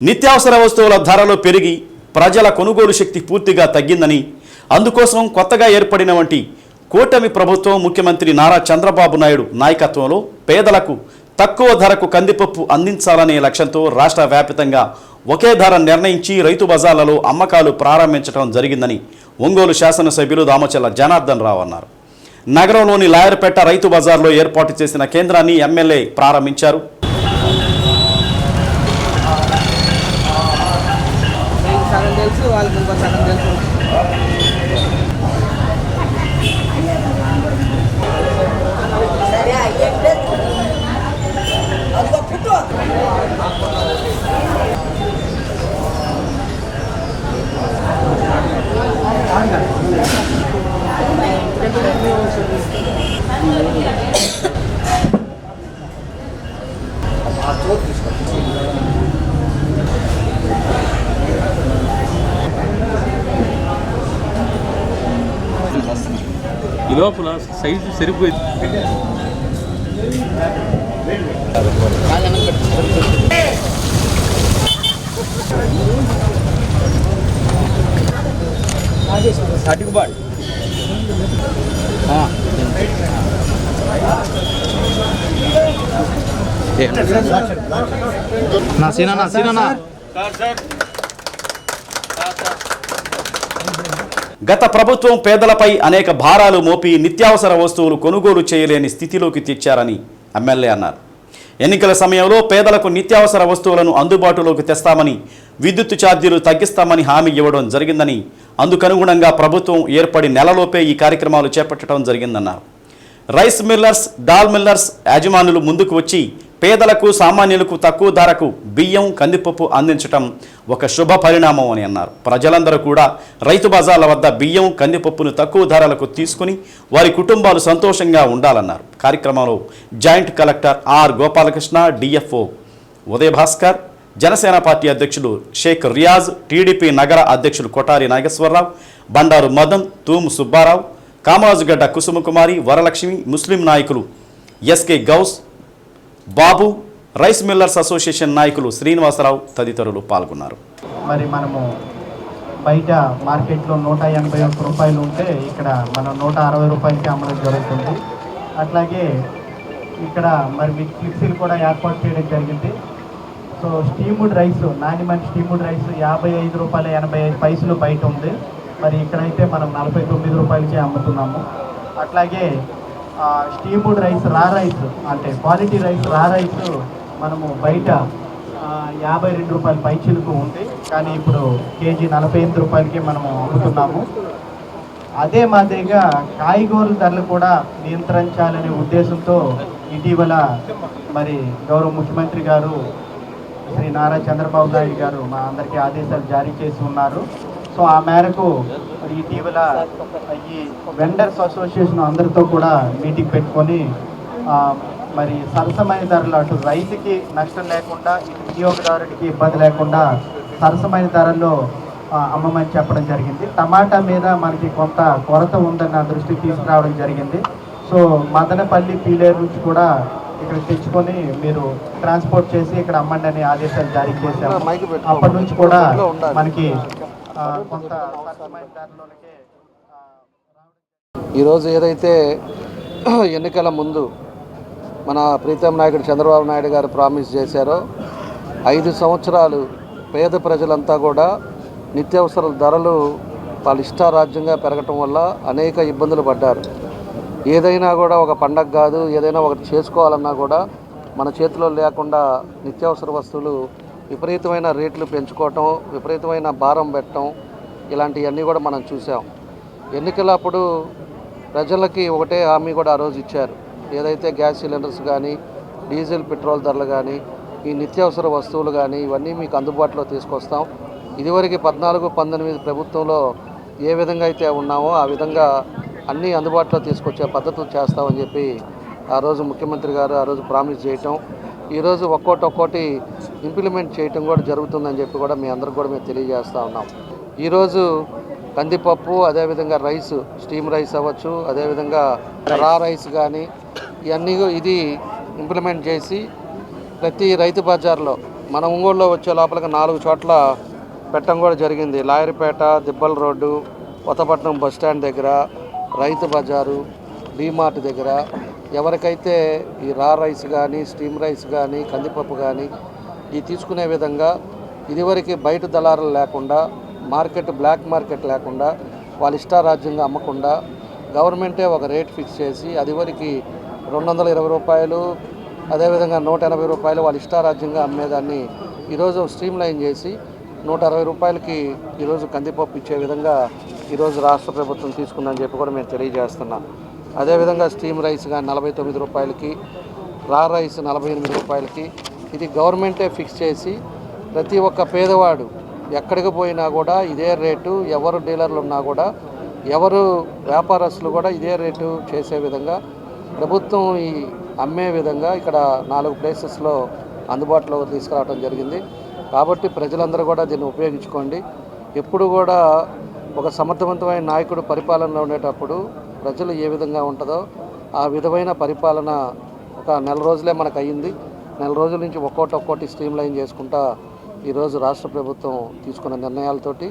నిత్యావసర వస్తువుల ధరలు పెరిగి ప్రజల కొనుగోలు శక్తి పూర్తిగా తగ్గిందని అందుకోసం కొత్తగా ఏర్పడిన వంటి కూటమి ప్రభుత్వం ముఖ్యమంత్రి నారా చంద్రబాబు నాయుడు నాయకత్వంలో పేదలకు తక్కువ ధరకు కందిపప్పు అందించాలనే లక్ష్యంతో రాష్ట్ర వ్యాప్తంగా ఒకే ధర నిర్ణయించి రైతు బజార్లలో అమ్మకాలు ప్రారంభించడం జరిగిందని ఒంగోలు శాసనసభ్యులు దామచల్ల జనార్దన్ రావు అన్నారు. నగరంలోని లాయర్పేట రైతు బజార్లో ఏర్పాటు చేసిన కేంద్రాన్ని ఎమ్మెల్యే ప్రారంభించారు. సగం తెలుసు వాళ్ళకి ఇంకో సగం తెలుసు ఈ లోపల సైజు సరిపోయింది నా సీనా నా సీనా గత ప్రభుత్వం పేదలపై అనేక భారాలు మోపి నిత్యావసర వస్తువులు కొనుగోలు చేయలేని స్థితిలోకి తెచ్చారని ఎమ్మెల్యే అన్నారు. ఎన్నికల సమయంలో పేదలకు నిత్యావసర వస్తువులను అందుబాటులోకి తెస్తామని విద్యుత్ ఛార్జీలు తగ్గిస్తామని హామీ ఇవ్వడం జరిగిందని అందుకనుగుణంగా ప్రభుత్వం ఏర్పడి నెలలోపే ఈ కార్యక్రమాలు చేపట్టడం జరిగిందన్నారు. రైస్ మిల్లర్స్ డాల్ మిల్లర్స్ యాజమానులు ముందుకు వచ్చి పేదలకు సామాన్యులకు తక్కువ ధరకు బియ్యం కందిపప్పు అందించటం ఒక శుభ పరిణామం అని అన్నారు. ప్రజలందరూ కూడా రైతు బజార్ల వద్ద బియ్యం కందిపప్పును తక్కువ ధరలకు తీసుకుని వారి కుటుంబాలు సంతోషంగా ఉండాలన్నారు. కార్యక్రమంలో joint collector R Gopalakrishna DFO Udaya Bhaskar Janasena party అధ్యక్షులు షేక్ రియాజ్ టీడీపీ నగర అధ్యక్షులు కొటారి నాగేశ్వరరావు బండారు మదన్ తూము సుబ్బారావు కామరాజుగడ్డ కుసుమకుమారి వరలక్ష్మి ముస్లిం నాయకులు SK Ghouse Babu rice millers association నాయకులు శ్రీనివాసరావు తదితరులు పాల్గొన్నారు. మరి మనము బయట మార్కెట్లో నూట ఎనభై ఒక్క రూపాయలు ఉంటే ఇక్కడ మనం నూట అరవై రూపాయలకి అమ్మడం జరుగుతుంది. అట్లాగే ఇక్కడ మరి మీకు ఫ్లిక్సీలు కూడా ఏర్పాటు చేయడం జరిగింది. సో స్టీముడ్ రైస్ నాణ్యమైన స్టీముడ్ రైస్ యాభై ఐదు రూపాయల ఎనభై ఐదు పైసలు బయట ఉంది. మరి ఇక్కడైతే మనం నలభై తొమ్మిది రూపాయలకే అమ్ముతున్నాము. అట్లాగే స్టీముడ్ రైస్ రా రైస్ అంటే క్వాలిటీ రైస్ రా రైస్ మనము బయట యాభై రెండు రూపాయల పైచిలకు ఉంది కానీ ఇప్పుడు కేజీ నలభై ఎనిమిది రూపాయలకి మనము అమ్ముతున్నాము. అదే మాదిరిగా కాయగూరల ధరలు కూడా నియంత్రించాలనే ఉద్దేశంతో ఇటీవల మరి గౌరవ ముఖ్యమంత్రి గారు శ్రీ నారా చంద్రబాబు నాయుడు గారు మా అందరికీ ఆదేశాలు జారీ చేసి ఉన్నారు. సో ఆ మేరకు మరి ఇటీవల ఈ వెండర్స్ అసోసియేషన్ అందరితో కూడా మీటింగ్ పెట్టుకొని మరి సరసమైన ధరలు అటు రైతుకి నష్టం లేకుండా ఇటు వినియోగదారుడికి ఇబ్బంది లేకుండా సరసమైన ధరల్లో అమ్మమని చెప్పడం జరిగింది. టమాటా మీద మనకి కొంత కొరత ఉందని నా దృష్టికి తీసుకురావడం జరిగింది. సో మదనపల్లి పీలేరు నుంచి కూడా ఇక్కడ తెచ్చుకొని మీరు ట్రాన్స్పోర్ట్ చేసి ఇక్కడ అమ్మండి అనే ఆదేశాలు జారీ చేశాము. అప్పటి నుంచి కూడా మనకి కొంత సరసమైన ఈరోజు ఏదైతే ఎన్నికల ముందు మన ప్రీతం నాయకుడు చంద్రబాబు నాయుడు గారు ప్రామిస్ చేశారో ఐదు సంవత్సరాలు పేద ప్రజలంతా కూడా నిత్యావసర ధరలు వాళ్ళ ఇష్టారాజ్యంగా పెరగటం వల్ల అనేక ఇబ్బందులు పడ్డారు. ఏదైనా కూడా ఒక పండగ కాదు ఏదైనా ఒకటి చేసుకోవాలన్నా కూడా మన చేతిలో లేకుండా నిత్యావసర వస్తువులు విపరీతమైన రేట్లు పెంచుకోవటం విపరీతమైన భారం పెట్టడం ఇలాంటివన్నీ కూడా మనం చూసాం. ఎన్నికలప్పుడు ప్రజలకి ఒకటే హామీ కూడా ఆ రోజు ఇచ్చారు. ఏదైతే గ్యాస్ సిలిండర్స్ కానీ డీజిల్ పెట్రోల్ ధరలు కానీ ఈ నిత్యావసర వస్తువులు కానీ ఇవన్నీ మీకు అందుబాటులో తీసుకొస్తాం. ఇదివరకు పద్నాలుగు పంతొమ్మిది ప్రభుత్వంలో ఏ విధంగా అయితే ఉన్నామో ఆ విధంగా అన్నీ అందుబాటులో తీసుకొచ్చే పద్ధతులు చేస్తామని చెప్పి ఆ రోజు ముఖ్యమంత్రి గారు ఆ రోజు ప్రామిస్ చేయటం. ఈరోజు ఒక్కోటి ఒక్కోటి ఇంప్లిమెంట్ చేయటం కూడా జరుగుతుందని చెప్పి కూడా మీ అందరికి కూడా మేము తెలియజేస్తూ ఉన్నాం. ఈరోజు కందిపప్పు అదేవిధంగా రైస్ స్టీమ్ రైస్ అవ్వచ్చు అదేవిధంగా రా రైస్ కానీ ఇవన్నీ ఇది ఇంప్లిమెంట్ చేసి ప్రతి రైతు బజార్లో మన ఒంగోలులో వచ్చే లోపలికి నాలుగు చోట్ల పెట్టడం కూడా జరిగింది. లాయర్పేట దిబ్బల రోడ్డు కొత్తపట్నం బస్ స్టాండ్ దగ్గర రైతు బజారు డీమార్ట్ దగ్గర ఎవరికైతే ఈ రా రైస్ కానీ స్టీమ్ రైస్ కానీ కందిపప్పు కానీ ఈ తీసుకునే విధంగా ఇదివరకు బయట దళారులు లేకుండా మార్కెట్ బ్లాక్ మార్కెట్ లేకుండా వాళ్ళ ఇష్టారాజ్యంగా అమ్మకుండా గవర్నమెంటే ఒక రేట్ ఫిక్స్ చేసి అది వరకు రెండు వందల ఇరవై రూపాయలు అదేవిధంగా నూట ఎనభై రూపాయలు వాళ్ళ ఇష్టారాజ్యంగా అమ్మేదాన్ని ఈరోజు స్ట్రీమ్ లైన్ చేసి నూట అరవై రూపాయలకి ఈరోజు కందిపప్పు ఇచ్చే విధంగా ఈరోజు రాష్ట్ర ప్రభుత్వం తీసుకుందని చెప్పి కూడా మేము తెలియజేస్తున్నాం. అదేవిధంగా స్టీమ్ రైస్ కానీ నలభై తొమ్మిది రూపాయలకి రా రైస్ నలభై ఎనిమిది రూపాయలకి. ఇది గవర్నమెంటే ఫిక్స్ చేసి ప్రతి ఒక్క పేదవాడు ఎక్కడికి పోయినా కూడా ఇదే రేటు ఎవరు డీలర్లు ఉన్నా కూడా ఎవరు వ్యాపారస్తులు కూడా ఇదే రేటు చేసే విధంగా ప్రభుత్వం ఈ అమ్మే విధంగా ఇక్కడ నాలుగు ప్లేసెస్లో అందుబాటులో తీసుకురావడం జరిగింది. కాబట్టి ప్రజలందరూ కూడా దీన్ని ఉపయోగించుకోండి. ఎప్పుడు కూడా ఒక సమర్థవంతమైన నాయకుడు పరిపాలనలో ఉండేటప్పుడు ప్రజలు ఏ విధంగా ఉంటుందో ఆ విధమైన పరిపాలన ఒక నెల రోజులే మనకు అయ్యింది నెల రోజుల నుంచి ఒక్కోటి ఒక్కోటి స్ట్రీమ్ లైన్ చేసుకుంటా ఈరోజు రాష్ట్ర ప్రభుత్వం తీసుకున్న నిర్ణయాలతోటి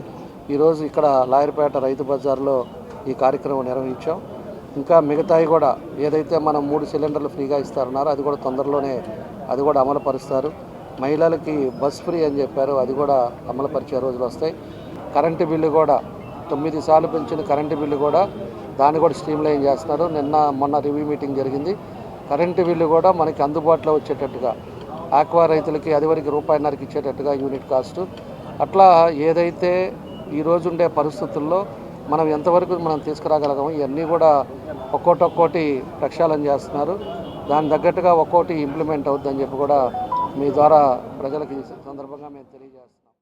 ఈరోజు ఇక్కడ లాయర్పేట రైతు బజార్లో ఈ కార్యక్రమం నిర్వహించాం. ఇంకా మిగతాయి కూడా ఏదైతే మనం మూడు సిలిండర్లు ఫ్రీగా ఇస్తారన్నారో అది కూడా తొందరలోనే అది కూడా అమలు పరుస్తారు. మహిళలకి బస్ ఫ్రీ అని చెప్పారు అది కూడా అమలు పరిచే రోజులు వస్తాయి. కరెంటు బిల్లు కూడా తొమ్మిది సార్లు పెంచిన కరెంటు బిల్లు కూడా దాన్ని కూడా స్ట్రీమ్ లైన్ చేస్తున్నారు. నిన్న మొన్న రివ్యూ మీటింగ్ జరిగింది. కరెంటు బిల్లు కూడా మనకి అందుబాటులో వచ్చేటట్టుగా ఆక్వా రైతులకి అది వరకు రూపాయిన్నరకి ఇచ్చేటట్టుగా యూనిట్ కాస్ట్. అట్లా ఏదైతే ఈ ఉండే పరిస్థితుల్లో మనం ఎంతవరకు మనం తీసుకురాగలగము ఇవన్నీ కూడా ఒక్కోటి ఒక్కోటి ప్రక్షాళన చేస్తున్నారు. దాని తగ్గట్టుగా ఒక్కోటి ఇంప్లిమెంట్ అవుద్దని చెప్పి కూడా మీ ద్వారా ప్రజలకి సందర్భంగా మేము తెలియజేస్తాం